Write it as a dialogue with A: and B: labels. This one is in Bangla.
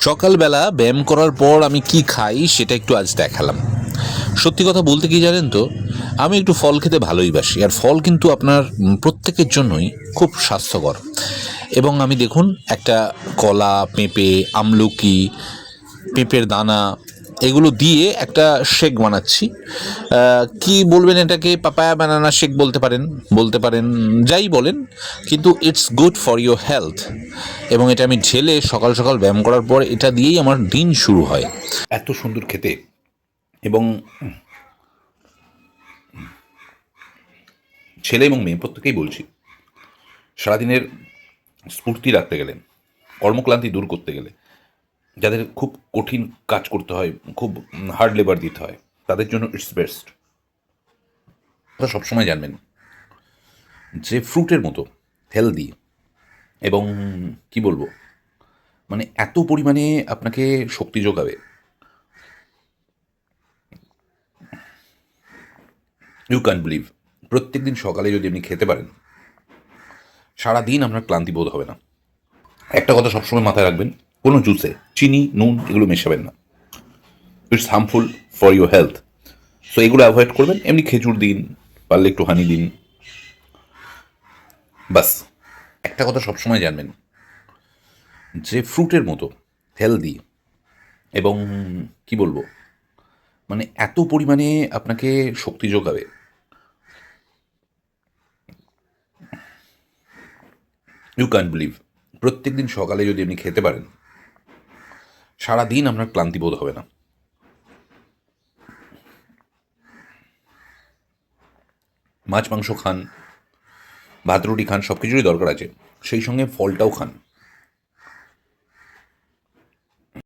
A: সকালবেলা ব্যায়াম করার পর আমি কি খাই সেটা একটু আজ দেখালাম। সত্যি কথা বলতে কি জানেন তো, আমি একটু ফল খেতে ভালোই বাসি, আর ফল কিন্তু আপনার প্রত্যেকের জন্যই খুব স্বাস্থ্যকর। এবং আমি দেখুন একটা কলা, পেঁপে, আমলকি, পেঁপের দানা এগুলো দিয়ে একটা শেক বানাচ্ছি। কি বলবেন এটাকে? পাপায়া বানানা শেক বলতে পারেন বলতে পারেন, যাই বলেন। কিন্তু it's good for your health এবং এটা আমি ঢেলে সকাল সকাল ব্যায়াম করার পর এটা দিয়েই আমার দিন শুরু হয়। এত সুন্দর খেতে। এবং ছেলে এবং মেয়ে প্রত্যেকেই বলছি, সারাদিনের স্ফূর্তি রাখতে গেলে, কর্মক্লান্তি দূর করতে গেলে যাদের খুব কঠিন কাজ করতে হয়, খুব হার্ড লেবার দিতে হয়, তাদের জন্য ইটস বেস্ট কথা সবসময় জানবেন যে ফ্রুটের মতো হেলদি এবং কি বলব মানে এত পরিমাণে আপনাকে শক্তি যোগাবে। ইউ ক্যান বিলিভ প্রত্যেক দিন সকালে যদি আপনি খেতে পারেন, সারাদিন আপনার ক্লান্তি বোধ হবে না। একটা কথা সবসময় মাথায় রাখবেন কোনো জুসে চিনি, নুন এগুলো মেশাবেন না। It's harmful for your health so এগুলো অ্যাভয়েড করবেন। এমনি খেজুর দিন, পারলে একটু হানি দিন। বাস। একটা কথা সবসময় জানবেন। যে ফ্রুটের মতো, হেলদি এবং কি বলব মানে এত পরিমাণে আপনাকে শক্তি যোগাবে। ইউ ক্যান বিলিভ প্রত্যেক দিন সকালে যদি আপনি খেতে পারেন সারাদিন আপনার ক্লান্তি বোধ হবে না। মাছ, মাংস খান, ভাত, রুটি খান সব কিছুরই দরকার আছে। সেই সঙ্গে ফলটাও খান।